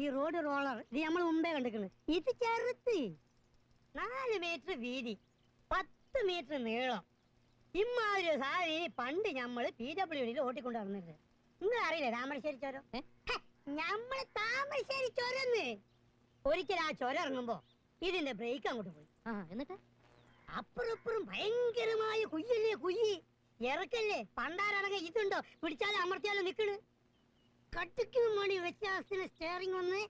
ഈ road roller ഇത് നമ്മൾ മുമ്പേ കണ്ടിരിക്കുന്നു ഇത് ചെറുത്ത്. നാല് മീറ്റർ വീതി പത്ത് മീറ്റർ നീളം. ഇമ്മാതിരി സാരി പണ്ട് ഞമ്മൾ പി ഡബ്ല്യു ഡിയിൽ ഓട്ടിക്കൊണ്ട് നടന്നിട്ട് നിങ്ങൾ അറിയില്ലേ താമരശ്ശേരി ചുരം? നമ്മൾ ഞമ്മൾ താമരശ്ശേരി ചുരന്ന്. ഒരിക്കൽ ആ ചുരം ഇറങ്ങുമ്പോ ഇതിന്റെ ബ്രേക്ക് അങ്ങോട്ട് പോയി. എന്നിട്ട്? അപ്പുറപ്പുറം ഭയങ്കരമായ കുയ്യല്ലേ കുയ്യി. ഇറക്കല്ലേ? പണ്ടാരാണെങ്കിൽ ഇതുണ്ടോ? പിടിച്ചാലും അമർത്തിയാലും നിക്കണ്. കട്ടിക്കും മണി വ്യത്യാസത്തിന് സ്റ്റിയറിംഗ് ഒന്ന്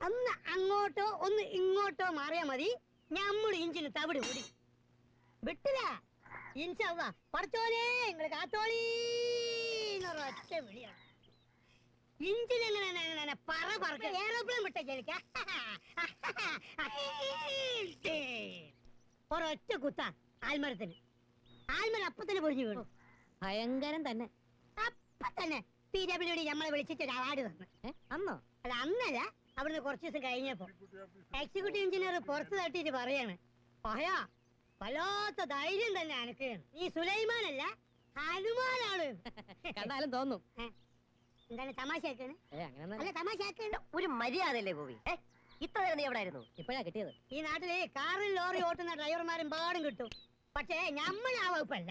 ഒന്ന് അങ്ങോട്ടോ ഒന്ന് ഇങ്ങോട്ടോ മാറിയാ മതി. നമ്മുടെ ഇഞ്ചിന് തവിട് കൂടി. വിട്ടില്ല ഇൻഷാല്ല പറച്ചോലേ നിങ്ങൾ കാത്തോളീ ഒറ്റ വിളിയാണ്. എങ്ങനെ പറ പറക്ക ഏറോപ്ലെയിൻ വിട്ട ചെലിക്ക ഒരൊറ്റ കുത്ത. ആൽമരത്തിന്. ആൽമരം അപ്പത്തന്നെ പൊടിഞ്ഞു വീണു. ഭയങ്കരം തന്നെ. അപ്പ തന്നെ പി ഡബ്ല്യു ഡി നമ്മളെ വിളിച്ചിട്ട് ഒരു അവാർഡ് തന്നു. അന്നോ? അത് അന്നല്ല അവിടുന്ന് കുറച്ച് ദിവസം കഴിഞ്ഞപ്പോ എക്സിക്യൂട്ടീവ് എഞ്ചിനീയർ പുറത്ത് തട്ടിയിട്ട് പറയാണ് പറയാ വല്ലാത്ത ധൈര്യം തന്നെ അനക്ക്. നീ സുലൈമാനല്ല ഹനുമാനാണ്. കണ്ടാലും തോന്നും. എന്താണ് തമാശയാക്കാണ്? അല്ല തമാശയാക്കാണ്. ഒരു മര്യാദയല്ലേ ഗോപി? ഇത്ര നേരം നീ എവിടെ ആയിരുന്നു ഇപ്പഴാ കിട്ടിയത്. ഈ നാട്ടിൽ കാറിൽ ലോറി ഓട്ടുന്ന ഡ്രൈവർമാരും പാടും കിട്ടും. പക്ഷേ നമ്മൾ ആ വകുപ്പല്ല.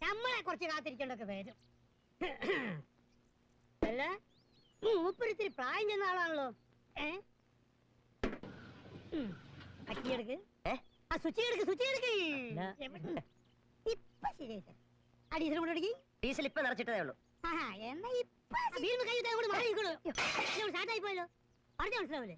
നമ്മളെ കുറച്ച് കാത്തിരിക്കേണ്ടൊക്കെ വരും. അല്ല. മൂപ്പരിത്തിരി പ്രായം ചെന്ന ആളാണല്ലോ. ഏ? അക്കിയെടുക്ക് ആ സ്വിച്ച് എടുക്ക് സ്വിച്ച് എടുക്ക്? ഇപ്പൊ ശരിയായി ആ ഡീസൽ കൂടെ അടിക്ക് ഡീസൽ ഇപ്പൊ നിറച്ചിട്ടതേ ഉള്ളൂ. എന്നാ ഇപ്പൊ വീടിന് കൈ കൂടെ മാറി സ്റ്റാർട്ടായി പോയല്ലോ പറഞ്ഞ മനസ്സിലാവില്ലേ